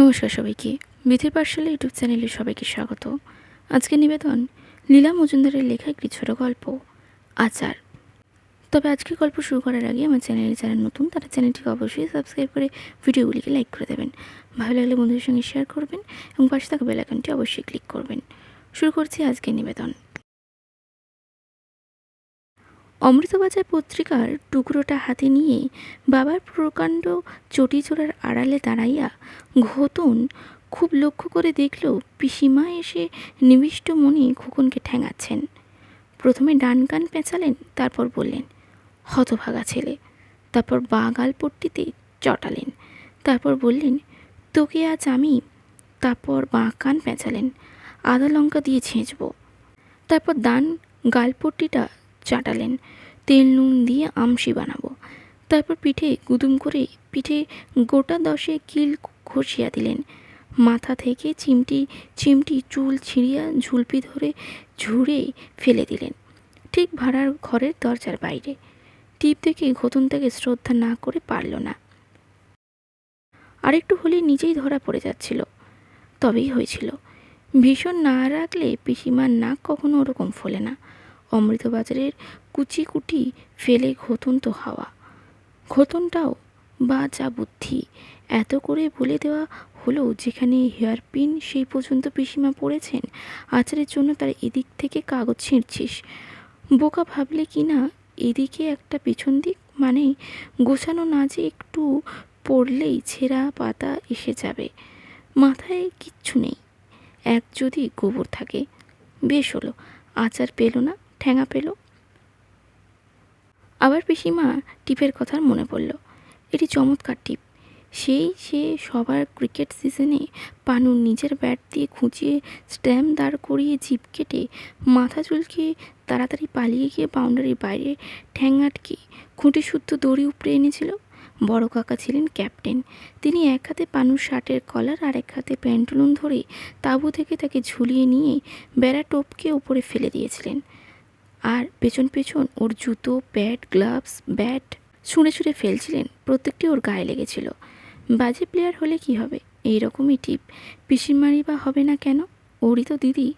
নমস্কার সবাইকে। বিথির পাঠশালা ইউটিউব চ্যানেলে সবাইকে স্বাগত। আজকে নিবেদন লীলা মজুমদারের লেখা একটি ছোট গল্প, আচার। তবে আজকে গল্প শুরু করার আগে আমার চ্যানেলে যারা নতুন, তারা চ্যানেলটিকে অবশ্যই সাবস্ক্রাইব করে ভিডিওগুলিকে লাইক করে দেবেন। ভালো লাগলে বন্ধুদের সঙ্গে শেয়ার করবেন এবং পাশে থাকা বেলাকানটি অবশ্যই ক্লিক করবেন। শুরু করছি আজকের নিবেদন। অমৃতবাজার পত্রিকার টুকরোটা হাতে নিয়ে বাবার প্রকাণ্ড চটিচোড়ার আড়ালে দাঁড়াইয়া ঘোতন খুব লক্ষ্য করে দেখল পিসিমা এসে নিবিষ্ট মনে খোকনকে ঠ্যাঙাচ্ছেন প্রথমে ডান কান পেঁচালেন, তারপর বললেন, হতভাগা ছেলে। তারপর বাঁ গাল পট্টিতে চটালেন, তারপর বললেন, তোকে আজ আমি। তারপর বাঁ কান পেঁচালেন, আদা লঙ্কা দিয়ে ছেঁচব। তারপর দান গালপট্টিটা চাটালেন। তেল নুন দিয়ে আমসি বানাবো। তারপর পিঠে গুদুম করে পিঠে গোটা দশে কিল ঘষিয়া দিলেন। মাথা থেকে চিমটি চিমটি চুল ছিঁড়িয়া ঝুলপি ধরে ঝুড়ে ফেলে দিলেন। ঠিক ভাড়ার ঘরের দরজার বাইরে। টিপ দেখে ঘতন তাকে শ্রদ্ধা না করে পারল না। আরেকটু হলে নিজেই ধরা পড়ে যাচ্ছিল। তবেই হয়েছিল। ভীষণ না রাখলে পিসিমার নাক কখনো ওরকম ফোলে না। অমৃতবাজারের কুচি কুটি ফেলে ঘতন্ত হাওয়া। ঘতনটাও বা যা বুদ্ধি। এত করে বলে দেওয়া হলো যেখানে হেয়ার পিন সেই পর্যন্ত পিসিমা পড়েছেন, আচারের জন্য তার এদিক থেকে কাগজ ছিঁড়ছিস। বোকা ভাবলে কি না, এদিকে একটা পেছন দিক মানে গোছানো না যে একটু পড়লেই ছেঁড়া পাতা এসে যাবে। মাথায় কিচ্ছু নেই। এক যদি গোবর থাকে, বেশ হলো, আচার পেল না ঠ্যাঙা পেল। আবার পিসিমা টিপের কথা মনে পড়ল। এটি চমৎকার টিপ। সেই সে সবার ক্রিকেট সিজনে পানুর নিজের ব্যাট দিয়ে খুঁচিয়ে স্ট্যাম্প দাঁড় করিয়ে জিপ কেটে মাথা চুলকে তাড়াতাড়ি পালিয়ে গিয়ে বাউন্ডারির বাইরে ঠ্যাং আটকে খুঁটি শুদ্ধ দড়ি উপড়ে এনেছিল। বড় কাকা ছিলেন ক্যাপ্টেন। তিনি এক হাতে পানুর শার্টের কলার আর এক হাতে প্যান্টুলুন ধরে তাঁবু থেকে তাকে ঝুলিয়ে নিয়ে বেড়া টোপকে উপরে ফেলে দিয়েছিলেন। আর পেছন পেছন ওর জুতো, প্যাড, গ্লাভস, ব্যাট ছুঁড়ে ছুঁড়ে ফেলছিলেন। প্রত্যেকটি ওর গায়ে লেগেছিল। বাজে প্লেয়ার হলে কি হবে? এই রকমই টিপ পিসিমারি বা হবে না কেন? ওরই তো দিদি।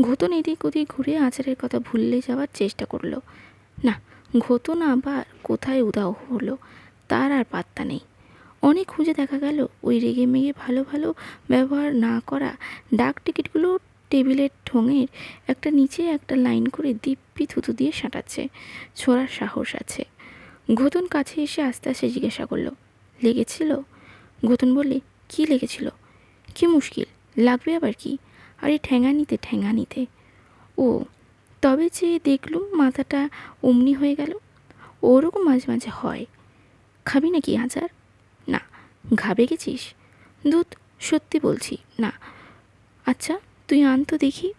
ঘতন এদিক ওদিক ঘুরে আচারের কথা ভুললে যাওয়ার চেষ্টা করল। না, ঘতন আবার কোথায় উদাও হলো? তার আর পাত্তা নেই। অনেক খুঁজে দেখা গেল, ওই রেগে মেগে ভালো ভালো ব্যবহার না করা ডাক টিকিটগুলো টেবিলের ঠোঙের একটা নিচে একটা লাইন করে দিব্যি থুতু দিয়ে সাঁটাচ্ছে। ছোড়ার সাহস আছে। ঘতন কাছে এসে আস্তে আস্তে জিজ্ঞাসা করল, লেগেছিল? ঘতন বললে, কি লেগেছিল? কি মুশকিল? লাগবে আবার কি? আরে ঠ্যাঙা নিতে ও, তবে যে দেখলুম মাথাটা অমনি হয়ে গেল, ওরকম মাঝে মাঝে হয়। খাবি নাকি আচার? না। ঘাবে গেছিস? দুধ, সত্যি বলছি, না। আচ্ছা তুই আন তো দেখি।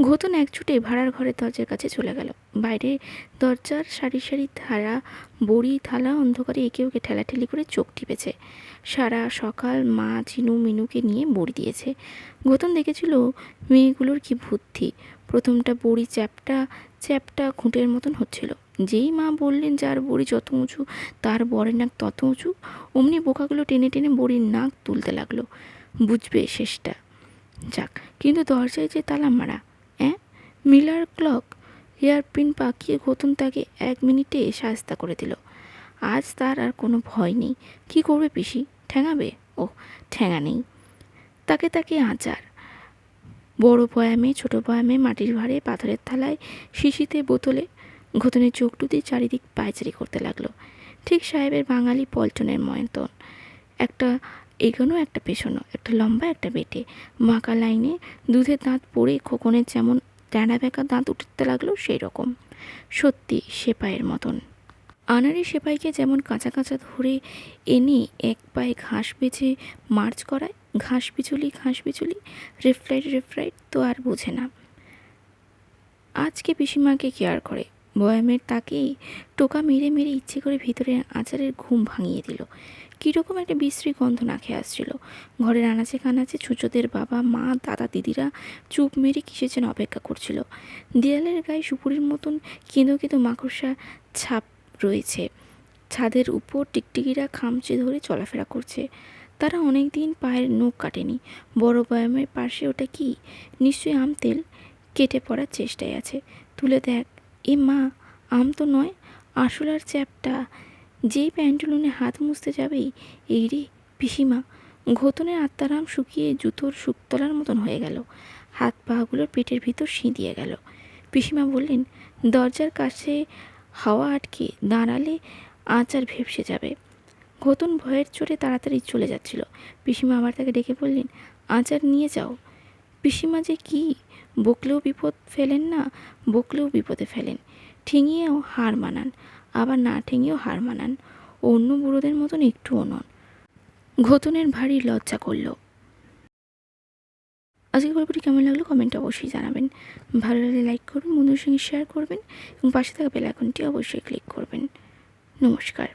ঘতন একছুটে ভাড়ার ঘরের দরজার কাছে চলে গেল। বাইরে দরজার সারি সারি ধারা, বড়ি, থালা, অন্ধকারে একে ওকে ঠেলাঠেলি করে চোখ টিপেছে। সারা সকাল মা চিনু মিনুকে নিয়ে বড়ি দিয়েছে। ঘতন দেখেছিল মেয়েগুলোর কি বুদ্ধি। প্রথমটা বড়ি চ্যাপটা চ্যাপটা খুঁটের মতন হচ্ছিল। যেই মা বললেন, যার বড়ি যত উঁচু, তার বরের নাক তত উঁচু, অমনি বোকাগুলো টেনে টেনে বড়ির নাক তুলতে লাগল। বুঝবে শেষটা। যাক, কিন্তু দরজায় যে তালা মারা, অ্যাঁ? মিলার ক্লক হেয়ারপিন পাকিয়ে ঘতন তাকে এক মিনিটে সাজতা করে দিল। আজ তার আর কোনো ভয় নেই। কি করবে পিসি? ঠ্যাঙাবে ও ঠ্যাঙা নেই। তাকে তাকে আচার। বড় বয়ামে ছোট বয়ামে মাটির ভাঁড়ে পাথরের থালায় শিশিতে বোতলে ঘতনের চোখ টুতি চারিদিক পায়চারি করতে লাগল। ঠিক সাহেবের বাঙালি পল্টনের ময়ন্তন। একটা এগোনো একটা পেছনো, একটা লম্বা, একটা বেটে। মাকা লাইনে দুধের দাঁত পড়ে খোকনের যেমন ট্যাঁড়া বেঁকা দাঁত উঠতে লাগল সেই রকম সত্যি সেপাইয়ের মতন। আনারি সেপাইকে যেমন কাঁচা কাঁচা ধরে এনে এক পায়ে ঘাস বেছে মার্চ করায়, ঘাস বিচুলি ঘাস বিচুলি, রেফ্রাইট রেফ্রাইট তো আর বোঝে না। আজকে পিসিমাকে কেয়ার করে। বয়ামের তাকেই টোকা মেরে মেরে ইচ্ছে করে ভিতরে আচারের ঘুম ভাঙিয়ে দিল। কীরকম একটা বিশ্রী গন্ধ নাকে আসছিল। ঘরের আনাচে কানাচে ছুঁচোদের বাবা, মা, দাদা, দিদিরা চুপ মেরে কিসের যেন অপেক্ষা করছিল? দেয়ালের গায়ে সুপুরির মতন কেঁদো কেঁদো মাকড়সা ছাপ রয়েছে। ছাদের উপর টিকটিকিরা খামচে ধরে চলাফেরা করছে। তারা অনেক দিন পায়ের নখ কাটেনি। বড় ব্যায়ামের পাশে ওটা কি? নিশ্চয়ই আম তেল কেটে পড়ার চেষ্টায় আছে। তুলে দেখ। এ মা, আম তো নয় আসলার চ্যাপটা। যেই প্যান্টুলুনে হাত মুছতে যাবেই, এই রে পিসিমা, ঘোতনের আত্মারাম শুকিয়ে জুতোর শুকতলার মতন হয়ে গেল। হাত পাগুলোর পেটের ভিতর সিঁদিয়ে গেল। পিসিমা বললেন, দরজার কাছে হাওয়া আটকে দাঁড়ালে আচার ভেপসে যাবে। ঘতন ভয়ের চোটে তাড়াতাড়ি চলে যাচ্ছিল। পিসিমা আবার তাকে ডেকে বললেন, আচার নিয়ে যাও। পিসিমা যে কি বকলেও বিপদ ফেলেন না, বকলেও বিপদে ফেলেন। ঠেঙিয়েও হার মানান, আবার না ঠেঙিয়েও হার মানান, অন্য বুড়োদের মতন একটুও নন। ঘতনের ভারী লজ্জা করল। আজকে গল্পটি কেমন লাগল কমেন্টে অবশ্যই জানাবেন। ভালো লাগলে লাইক করুন, বন্ধুদের সঙ্গে শেয়ার করবেন এবং পাশে থাকা বেল আইকনটি অবশ্যই ক্লিক করবেন। নমস্কার।